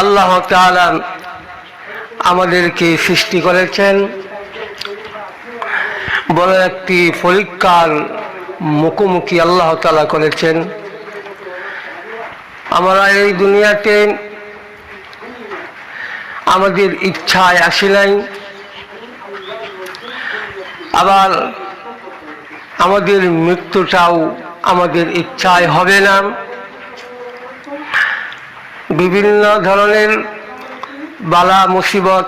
আল্লাহ আমাদেরকে সৃষ্টি করেছেন। বড় একটি পরীক্ষার মুখোমুখি আল্লাহ তালা করেছেন। আমরা এই দুনিয়াতে আমাদের ইচ্ছায় আসি নাই। আবার আমাদের মৃত্যুটাও আমাদের ইচ্ছায় হবে না। বিভিন্ন ধরনের বালা, মুসিবত,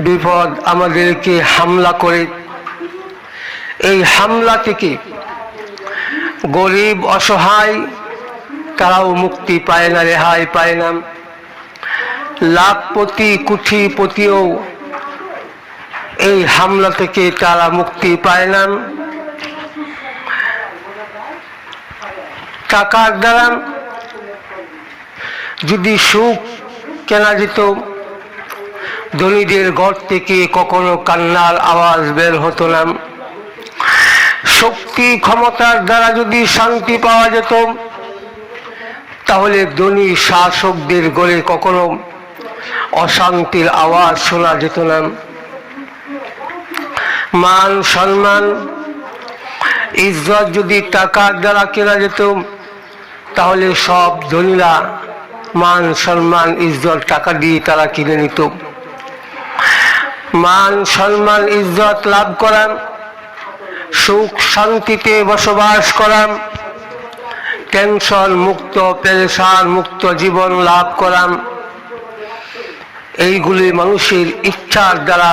বিপদ আমাদেরকে হামলা করে। এই হামলা থেকে গরিব, অসহায়, তারাও মুক্তি পায় না, রেহাই পায় না। লাখপতি কুঠিপতিও এই হামলা থেকে তারা মুক্তি পায় না। টাকার দ্বারা যদি সুখ কেনা যেত, ধনীদের ঘর থেকে কখনো কান্নার আওয়াজ বের হতো না। শক্তি ক্ষমতার দ্বারা যদি শান্তি পাওয়া যেত, তাহলে ধনী শাসকদের গলে কখনো অশান্তির আওয়াজ শোনা যেত না। মান সম্মান, ইজ্জত যদি টাকার দ্বারা কেনা যেত, তাহলে সব ধনীরা মান, সম্মান, ইজ্জত টাকা দিয়ে তারা কিনে নিত। মান, সম্মান, ইজ্জত লাভ করান সুখ শান্তিতে বসবাস করান টেনশন মুক্ত, পেরেশান মুক্ত জীবন লাভ করান এইগুলি মানুষের ইচ্ছার দ্বারা,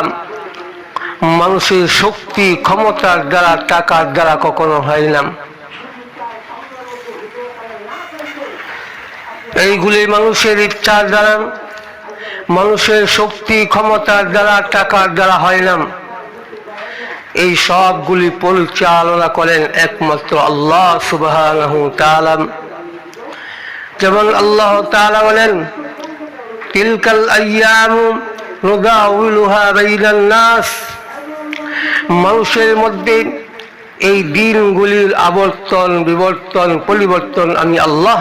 মানুষের শক্তি, ক্ষমতার দ্বারা, টাকার দ্বারা কখনো হয় না। এইগুলি মানুষের ইচ্ছার দ্বারা, মানুষের শক্তি, ক্ষমতার দ্বারা, টাকার দ্বারা হয় না। এই সবগুলি পরিচালনা করেন একমাত্র আল্লাহ সুবাহ যেমন আল্লাহ তাআলা বলেন, তিলকাল মানুষের মধ্যে এই দিনগুলির আবর্তন, বিবর্তন, পরিবর্তন আমি আল্লাহ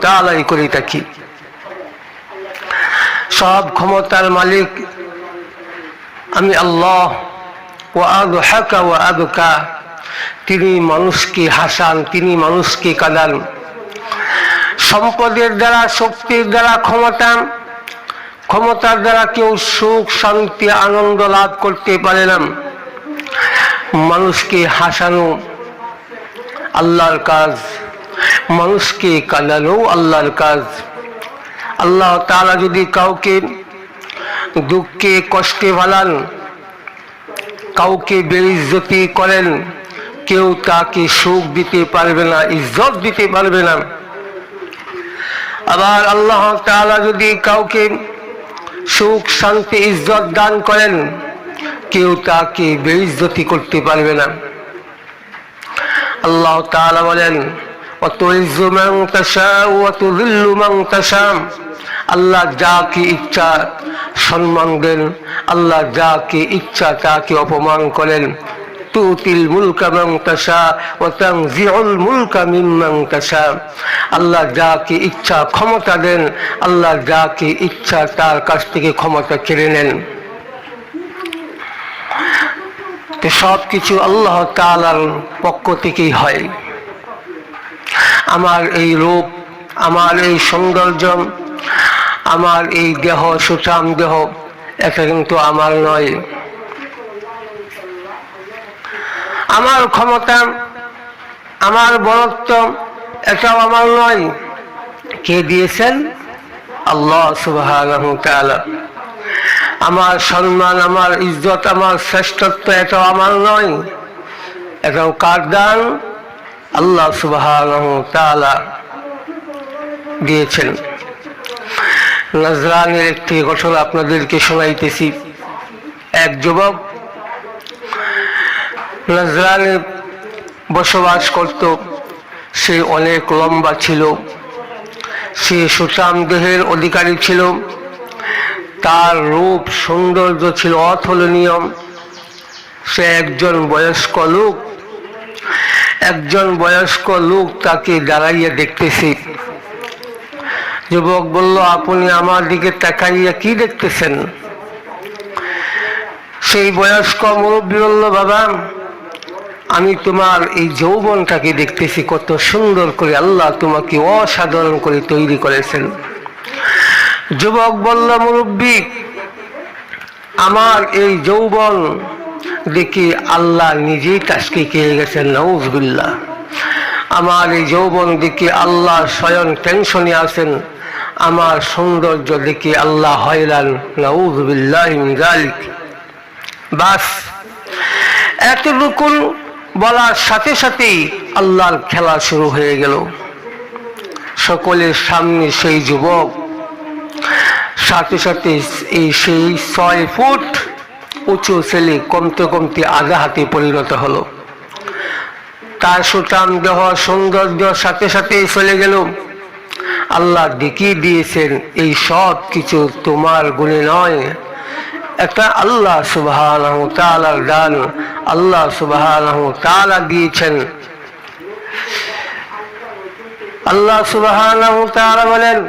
তালাই করে থাকি। সব ক্ষমতার মালিক আমি আল্লাহ ও আদু হাকা ও আদুকা। তিনি মানুষকে হাসান, তিনি মানুষকে কাঁদান। সম্পদের দ্বারা, শক্তির দ্বারা ক্ষমতা ক্ষমতার দ্বারা কেউ সুখ, শান্তি, আনন্দ লাভ করতে পারে না। মানুষকে হাসানো আল্লাহর কাজ, মানুষকে কাঁদানো আল্লাহর কাজ। আল্লাহ তাআলা যদি কাউকে দুঃখে, কষ্টে ভালান কাউকে বেইজ্জতি করেন, কেউ তাকে সুখ দিতে পারবে না, ইজ্জত দিতে পারবে না। আবার আল্লাহ তাআলা যদি কাউকে সুখ, শান্তি, ইজ্জত দান করেন কেউ তাকে বেইজ্জতি করতে পারবে না। আল্লাহ তাআলা বলেন আল্লাহ যাকে ইচ্ছা সম্মান দেন, আল্লাহ যাকে ইচ্ছা তাকে অপমান করেন। তুতিল মুলকা মাংতাসা ও তাংজিউল মুলকা মিমাংতাসা আল্লাহ যাকে ইচ্ছা ক্ষমতা দেন, আল্লাহ যাকে ইচ্ছা তার কাছ থেকে ক্ষমতা কেড়ে নেন। সব কিছু আল্লাহ তাআলার পক্ষ থেকেই হয়। আমার এই রূপ, আমার এই সৌন্দর্য, আমার এই দেহ, সুঠাম দেহ এটা কিন্তু আমার নয়। আমার ক্ষমতা, আমার বরত্ব, এটাও আমার নয়। কে দিয়েছেন? আল্লাহ সুবাহ আমার সম্মান, আমার ইজ্জত, আমার শ্রেষ্ঠত্ব এটাও আমার নয়। এটাও কার দান? আল্লাহ সুবাহ দিয়েছেন। নজরানের একটি ঘটনা আপনাদেরকে শোনাইতেছি। এক যুবক নজরানে বসবাস করত। সে অনেক লম্বা ছিল। সে সুঠাম দেহের অধিকারী ছিল। তার রূপ, সৌন্দর্য ছিল অতুলনীয়। সে একজন বয়স্ক লোক। একজন বয়স্ক লোক তাকে দাঁড়াইয়া দেখতেছি। যুবক বলল, আপনি আমার দিকে তাকাইয়া কি দেখতেছেন? সেই বয়স্ক মুরব্বী বলল, বাবা, আমি তোমার এই যৌবনটাকে দেখতেছি, কত সুন্দর করে আল্লাহ তোমাকে অসাধারণ করে তৈরি করেছেন। যুবক বলল, মুরব্বী, আমার এই যৌবন দেখি আল্লাহ নিজেই তাসকে খেয়ে গেছেন নৌজবিল্লা আমার এই যৌবন দেখি আল্লাহ স্বয়ং টেনশনে আছেন, আমার সৌন্দর্য দেখি আল্লাহ হয়রান নৌজবিল্লাহ গালিক বাস এতটুকু বলার সাথে সাথেই আল্লাহর খেলা শুরু হয়ে গেল। সকলের সামনে সেই যুবক সাথে সাথে এই সেই ছয় ফুট উঁচু ছেলে কমতে কমতে আধা হাতে পরিণত হলো। তার সুটাম দেহ, সৌন্দর্য সাথে সাথে চলে গেল। আল্লাহ দেখিয়ে দিয়েছেন, এই সব কিছু তোমার গুণে নয়। একটা আল্লাহ সুবাহ তালার দান আল্লাহ সুবাহ তালা দিয়েছেন। আল্লাহ সুবাহ বলেন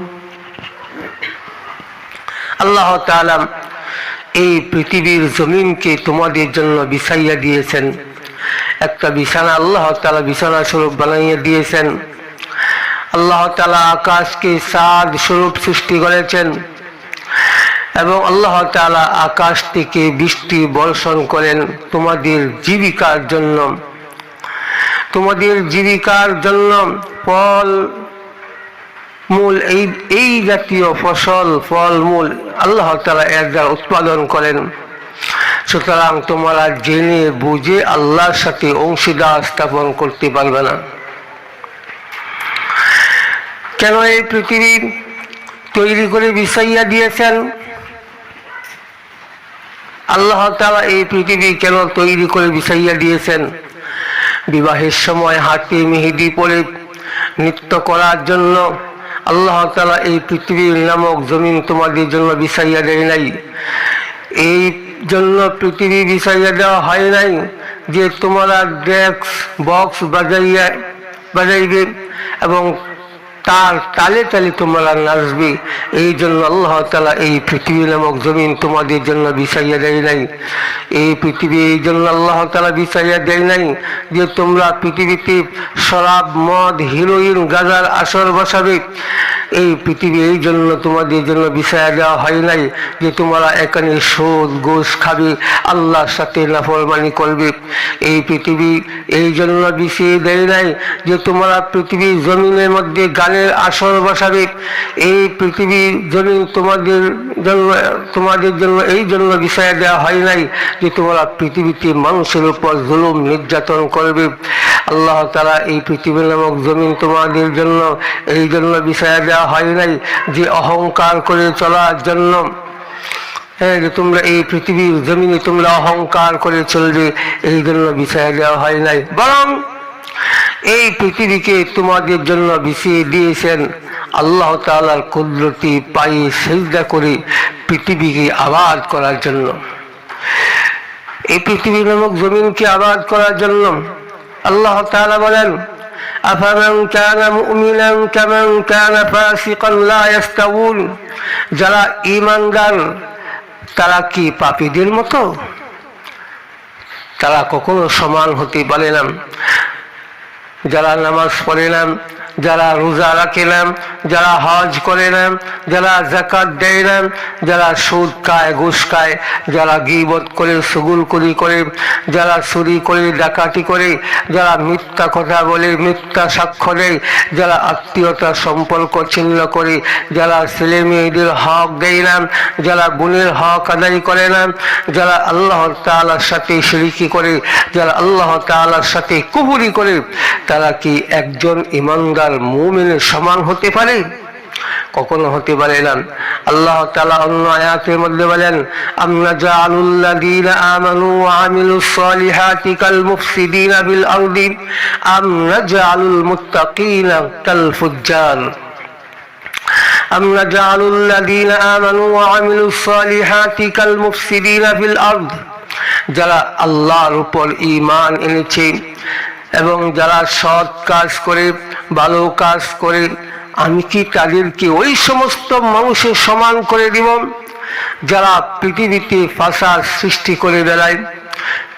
আল্লাহ তালাম এই পৃথিবীর জমিনকে তোমাদের জন্য বিছাইয়া দিয়েছেন। একটা বিছানা আল্লাহ তালা বিছানা স্বরূপ বানাইয়া দিয়েছেন। আল্লাহ তালা আকাশকে সাদ স্বরূপ সৃষ্টি করেছেন এবং আল্লাহ তালা আকাশ থেকে বৃষ্টি বর্ষণ করেন তোমাদের জীবিকার জন্য। তোমাদের জীবিকার জন্য ফল মূল, এই এই জাতীয় ফসল ফল মূল আল্লাহ তালা এর দ্বারা উৎপাদন করেন। সুতরাং তোমরা জেনে বুঝে আল্লাহর সাথে অংশীদার স্থাপন করতে পারবে না। কেন এই পৃথিবী তৈরি করে বিছাইয়া দিয়েছেন? আল্লাহ তালা এই পৃথিবী কেন তৈরি করে বিছাইয়া দিয়েছেন? বিবাহের সময় হাতে মেহেদি পরে নৃত্য করার জন্য আল্লাহ তালা এই পৃথিবীর নামক জমিন তোমাদের জন্য বিছাইয়া দেয় নাই। এই জন্য পৃথিবী বিছাইয়া দেওয়া হয় নাই যে তোমরা ডেস্ক বক্স বাজাইয়া বাজাইবে এবং তার তালে তালে তোমরা নাচবে। এই জন্য আল্লাহ তালা এই পৃথিবী নামক জমিন তোমাদের জন্য বিছাইয়া দেয় নাই। এই পৃথিবী এই জন্য আল্লাহ তালা বিছাইয়া দেয় নাই যে তোমরা পৃথিবীতে শরাব, মদ, হিরোইন, গাজার আসর বসাবে। এই পৃথিবী এই জন্য তোমাদের জন্য বিছাইয়া দেওয়া হয় নাই যে তোমরা এখানে সোদ গোস খাবে, আল্লাহর সাথে নাফরমানি করবে। এই পৃথিবী এই জন্য বিছিয়ে দেয় নাই যে তোমরা পৃথিবীর জমিনের মধ্যে গানের আসর বসাবে এই পৃথিবীর জমিন তোমাদের জন্য তোমাদের জন্য এই জন্য বিষয় দেওয়া হয় নাই যে তোমরা পৃথিবীতে মানুষের উপর জুলুম নির্যাতন করবে। আল্লাহ তারা এই পৃথিবী নামক জমিন তোমাদের জন্য এই জন্য বিষয় দেওয়া হয় নাই যে অহংকার করে চলার জন্য। হ্যাঁ যে তোমরা এই পৃথিবীর জমিনে তোমরা অহংকার করে চলবে, এই জন্য বিষয় দেওয়া হয় নাই। বরং এই পৃথিবীকে তোমাদের জন্য বিছিয়ে দিয়েছেন আল্লাহ তালার কুদরতি পায়ে সেজদা করে পৃথিবীকে আবাদ করার জন্য। এই পৃথিবী নামক জমিনকে আবাদ করার জন্য আল্লাহ তাআলা বলেন যারা ঈমানদার, তারা কি পাপীদের মতো? তারা কখনো সমান হতে পারে না। যারা নামাজ পড়ে না যারা রোজা রাখে না যারা হজ করে না যারা জাকাত দেয় না যারা সুদ খায়, ঘুষ খায়, যারা গিবত করে সুগুল করি করে যারা চুরি করে, ডাকাতি করে, যারা মিথ্যা কথা বলে, মিথ্যা সাক্ষ্য দেয়, যারা আত্মীয়তার সম্পর্ক ছিন্ন করে, যারা ছেলে মেয়েদের হক দেয় না যারা বোনের হক আদায় করে যারা আল্লাহ তালার সাথে সিরিকি করে, যারা আল্লাহ তালার সাথে কুবুরি করে, তারা কি একজন ইমানদার মুমিনের সমান হতে পারে? কখনো হতে পারে না। আল্লাহ তাআলা অন্য আয়াতের মধ্যে বলেন আমরা জাআলুল্লাযীনা আমানু ওয়া আমিলুস সালিহাতি কাল মুফসিদিনা বিল আরদি আমরা জাআলুল মুত্তাকিনা কাল ফুজ্জার আমরা জাআলুল্লাযীনা আমানু ওয়া আমিলুস সালিহাতি কাল মুফসিদিনা ফিল আরদ, যারা আল্লাহর উপর ঈমান এনেছে এবং যারা সৎ কাজ করে, ভালো কাজ করে, আমি কি তাদেরকে ওই সমস্ত মানুষের সমান করে দিব? যারা পৃথিবীতে ফাঁসার সৃষ্টি করে বেড়ায়,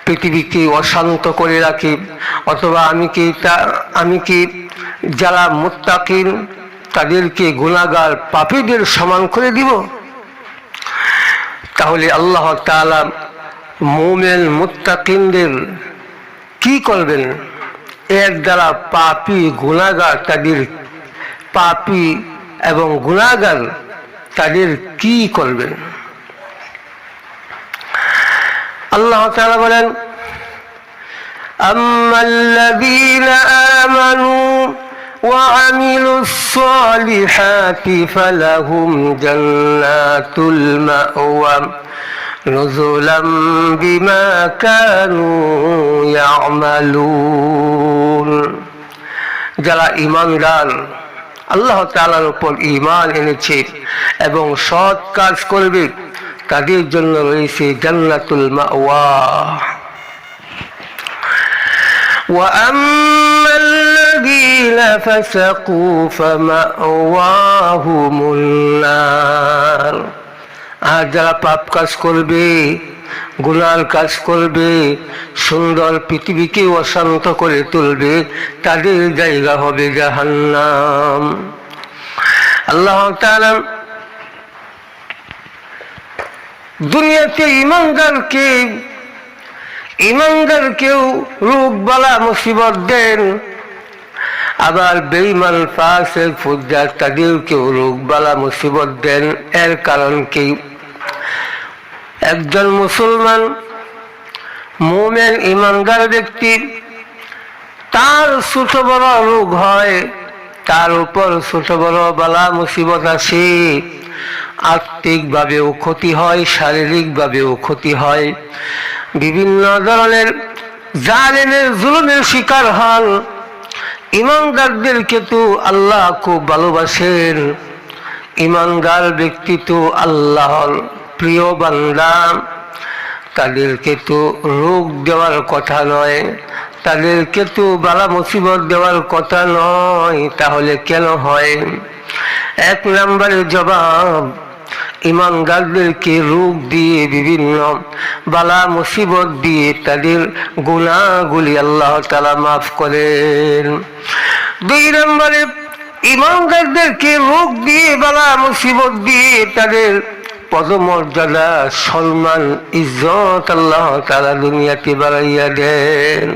পৃথিবীকে অশান্ত করে রাখে, অথবা আমি কি তা, আমি কি যারা মুত্তাকিন, তাদেরকে গুণাগার পাপীদের সমান করে দিব? তাহলে আল্লাহ তাআলা মোমেন মুত্তাকিনদের কি করবেন? এর দ্বারা পাপি গুণাগার তাদের পাপি এবং গুণাগার তাদের কি করবেন আল্লাহ তাআলা বলেন أما الذين آمنوا وعملوا الصالحات فلهم جنات المأوى نزلا بما كانوا يعملون যারা ইমানদার আল্লাহ তাআলার উপর ঈমান এনেছে এবং সৎ কাজ করবে তাদের জন্য রয়েছে জান্নাতুল মাওয়া وأما الذين فسقوا فمأواهم النار আর যারা পাপ কাজ করবে, গুনার কাজ করবে, সুন্দর পৃথিবীকে অশান্ত করে তুলবে, তাদের জায়গা হবে জাহান্নাম। আল্লাহ দুনিয়াতে ইমানদারকে ইমানদারকেও রোগ বালা মুসিবত দেন, আবার বেইমান ফাসেক, ফুজ্জার তাদেরকেও রোগ বালা মুসিবত দেন। এর কারণ কি? একজন মুসলমান মোমেন ইমানদার ব্যক্তি, তার ছোট বড় রোগ হয়, তার উপর ছোট বড় বালা মুসিবত আসে। আর্থিকভাবেও ক্ষতি হয়, শারীরিকভাবেও ক্ষতি হয়। বিভিন্ন ধরনের জালেমের জুলুমের শিকার হন। ইমানদারদেরকে তো আল্লাহ খুব ভালোবাসেন। ইমানদার ব্যক্তি তো আল্লাহর প্রিয় বান্দা তাদেরকে তো রোগ দেওয়ার কথা নয় তাদেরকে তো বালা মুসিবত দেওয়ার কথা নয়, তাহলে কেন হয়? এক নম্বরের জবাব, ইমানদারদেরকে রোগ দিয়ে বিভিন্ন বালা মুসিবত দিয়ে তাদের গুণাগুলি আল্লাহ তালা মাফ করেন। দুই নম্বরে, ইমানদারদেরকে রোগ দিয়ে বালা মুসিবত দিয়ে তাদের পদমর্যাদা সম্মান ইজ্জত আল্লাহ তারা দুনিয়াতে বাড়াইয়া দেন।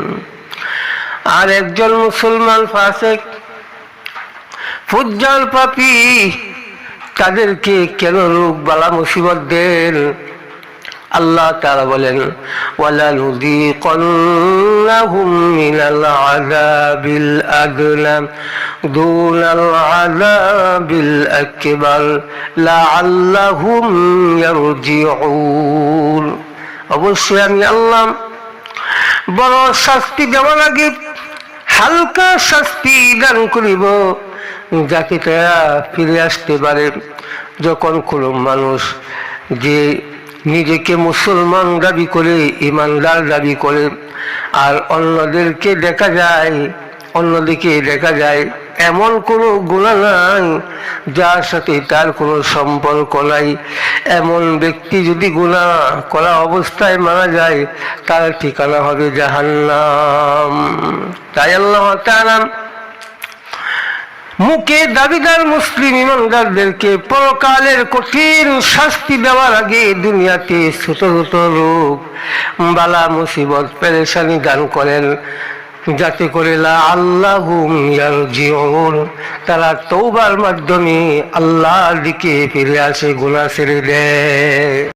আর একজন মুসলমান ফাসেক, ফুজ্জাল পাপি, তাদেরকে কেন রোগ বালা মুসিবত দেন? আল্লাহ তারা বলেন, ওয়ালা নুযীকান্নাহুম মিনাল আযাবিল দুনাল আযাবিল আকবার লাআল্লাহুম ইয়ারজিউন অবশ্যই আমি আল্লাহ বড় শাস্তি দেওয়ার আগে হালকা শাস্তি দান করিব, যাতে তারা ফিরে আসতে পারে। যখন কোনো মানুষ যে নিজেকে মুসলমান দাবি করে, ইমানদার দাবি করে, আর অন্যদেরকে দেখা যায়, অন্যদিকে দেখা যায় এমন কোনো গুণা নাই, যার সাথে তার কোনো সম্পর্ক নাই। এমন ব্যক্তি যদি গুণা করা অবস্থায় মারা যায়, তার ঠিকানা হবে জাহান্নাম। তাই আল্লাহ তাআলা মুখে দাবিদার মুসলিম ইমানদারদেরকে পরকালের কঠিন শাস্তি দেওয়ার আগে দুনিয়াতে ছোট ছোট রোগ বালা মুসিবত, পেরেশানি দান করেন। যাতে করে আল্লাহ তারা তৌবার মাধ্যমে আল্লাহর দিকে ফিরে আসে গোলা ছেড়ে দেয়।